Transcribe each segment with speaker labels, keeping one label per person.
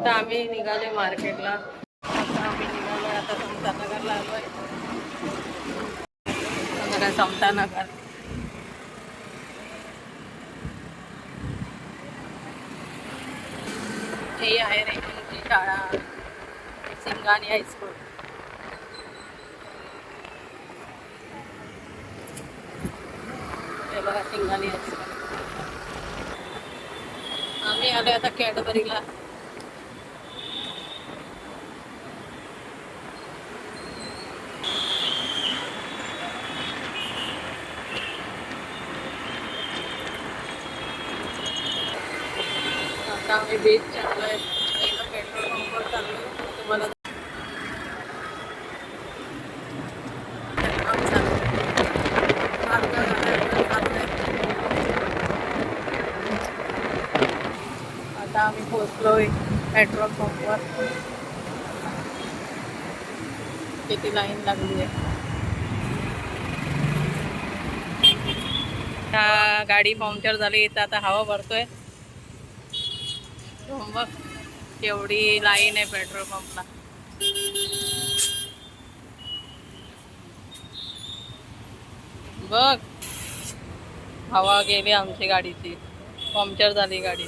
Speaker 1: आता आम्ही निघालोय मार्केटला. आता आम्ही निघालोय आता समतानगरला आलोय. बघा समतानगर. हे आहे रेखनची शाळा. सिंगानी हायस्कूल हे बघा सिंगानी हायस्कूल आम्ही आलोय आता कॅडबरीला. आता आम्ही बेस चाललोय आहे. पेट्रोल पंपवर तुम्हाला चालू आहे. आता आम्ही पोहोचलोय पेट्रोल पंपवर किती लाईन लागली आहे. गाडी पंक्चर झाली तर आता हवा भरतोय. बघ केवढी लाईन आहे पेट्रोल पंपला. बघ. हवा गेली आमची गाडीची. पंक्चर झाली गाडी.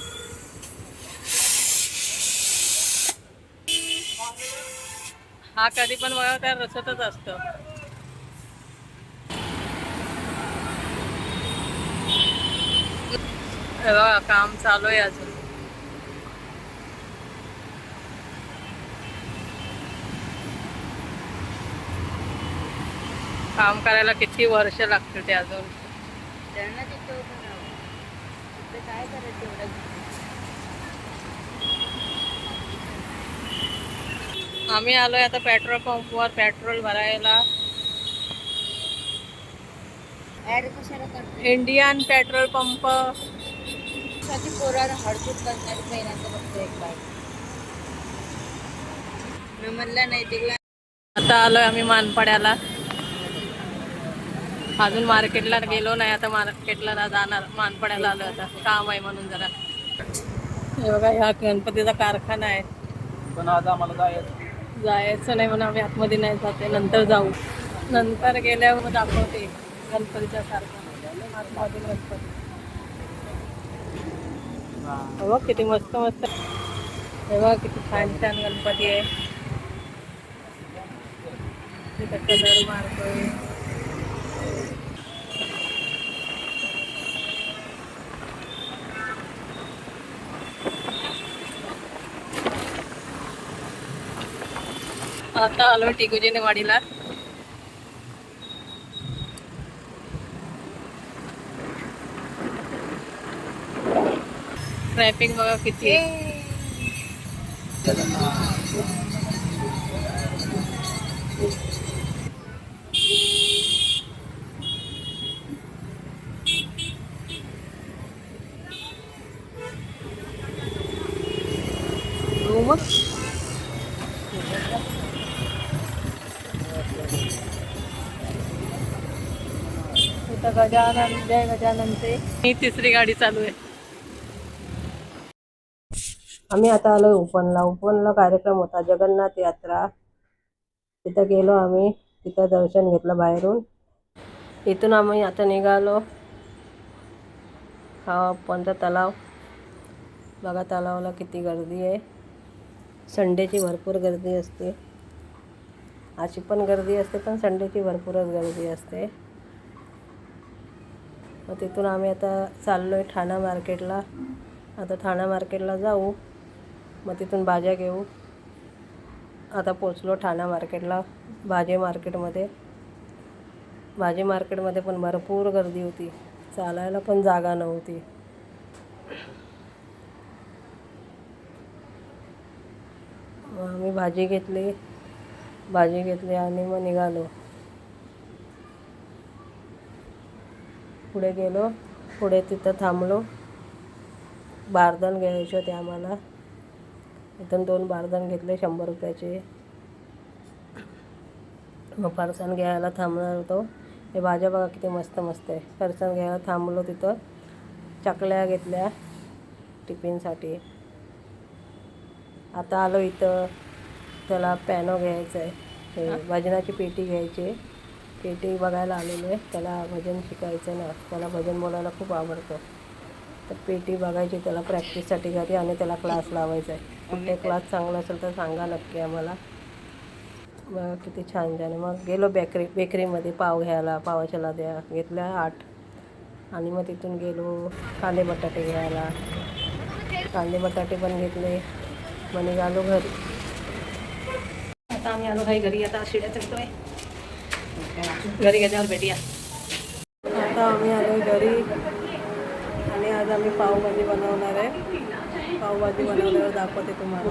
Speaker 1: हा कधी पण बघा त्या रसतच असतं. काम चालू आहे अजून. काम करायला किती वर्ष लागतील ते अजून?
Speaker 2: त्यांना तिथं काय करायचं एवढं
Speaker 1: आम्ही आलोय आता पेट्रोल पंपवर पेट्रोल भरायला. Indian petrol pump.
Speaker 2: साठी पोराला हडकूत करणारी महिन्याचं बघतो एक मी म्हणलं नाही तिला
Speaker 1: आता आलोय आम्ही मानपाड्याला. अजून मार्केटला गेलो नाही आता मार्केटला जाणार मानपाड्याला आलो आता. काम आहे म्हणून जरा. हे बघा ह्या गणपतीचा कारखाना आहे.
Speaker 3: पण आज आम्हाला जायचं.
Speaker 1: जायचं नाही म्हणून आम्ही आतमध्ये नाही जाते नंतर जाऊ. नंतर गेल्यावर दाखवते गणपतीचा कारखाना आतमध्ये गणपती हे बघ किती मस्त मस्त. हे बघ किती छान छान गणपती आहे. तिथं कलर मारतोय. आता आलो टिकुजीने वाडीला ट्रॅफिक बघा किती आहे. इथं गजानन जय गजाननचे ही तिसरी गाडी चालू आहे. आम्ही आता आलोय उपनला उपनला कार्यक्रम होता. जगन्नाथ यात्रा. तिथं गेलो आम्ही. तिथं दर्शन घेतलं बाहेरून. इथून आम्ही आता निघालो. हा उपनचा तलाव? बघा तलावाला किती गर्दी आहे. संडेची भरपूर गर्दी असते. अशी पण गर्दी असते पण संडेची भरपूरच गर्दी असते. मग तिथून आम्ही आता चाललो आहे ठाणा मार्केटला. आता ठाणा मार्केटला जाऊ. मग तिथून भाज्या घेऊ. आता पोचलो ठाणा मार्केटला भाजी मार्केटमध्ये. भाजी मार्केटमध्ये पण भरपूर गर्दी होती. चालायला पण जागा नव्हती. मग आम्ही भाजी घेतली. भाजी घेतली आणि मग निघालो. पुढे गेलो. पुढे तिथं थांबलो. बारदान घ्यायचे होते आम्हाला. इथून दोन बारदान घेतले शंभर रुपयाचे. मग फरसाण घ्यायला थांबणार होतो. हे भाज्या बघा किती मस्त मस्त आहे. फरसाण घ्यायला थांबलो तिथं. चकल्या घेतल्या टिफिनसाठी.
Speaker 4: आता आलो इथं. त्याला पॅनो घ्यायचं आहे भजनाची पेटी घ्यायची. आहे. पेटी बघायला आलेलो आहे. त्याला भजन शिकायचं ना त्याला भजन बोलायला खूप आवडतं. तर पेटी बघायची त्याला प्रॅक्टिससाठी घरी आणि त्याला क्लास लावायचा आहे. कुठे क्लास चांगला असेल तर सांगा नक्की आम्हाला. बघा किती छान छान मग गेलो बेकरी बेकरीमध्ये पाव घ्यायला पावाच्या लाद्या घेतल्या आठ. आणि मग तिथून गेलो कांदे बटाटे घ्यायला. कांदे बटाटे पण घेतले. मग निघालो घरी. आता आम्ही आलो काही घरी आता शिड्या चढतोय. घरी गेल्यावर भेटूया. आता आम्ही आलो घरी आणि आज आम्ही पावभाजी बनवणार आहे. पावभाजी बनवल्यावर दाखवते तुम्हाला.